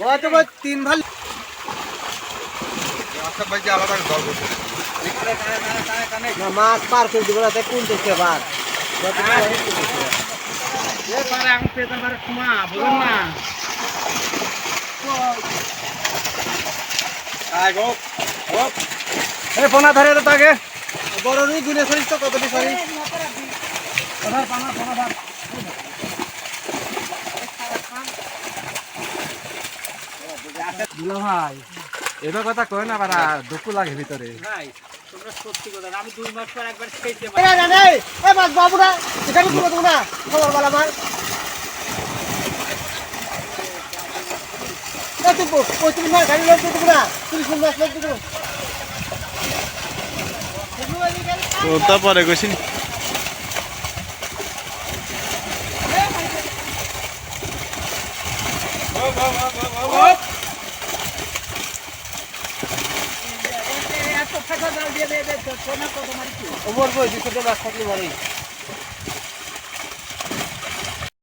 বয়স তো তিন ভালো মাছ পার করে দিব তাই কোন দেখতে এই পোনা ধরে তো তাকে। বড় রুই, গুনে সরিস তো কতটি সরিস? দুলা ভাই এবার কথা কয় না বারা দুঃখ লাগে ভিতরে। এই না নেই এই মাছ বাবুরা এখানে তুলো তো না খবর বলা মার এই তুমি না গাড়ি লোক দিতে না তুমি শুন মাছ লোক দিতে তোরটা পরে গেছিন ওমর বই দুশো টাকা থাকলে বড়ই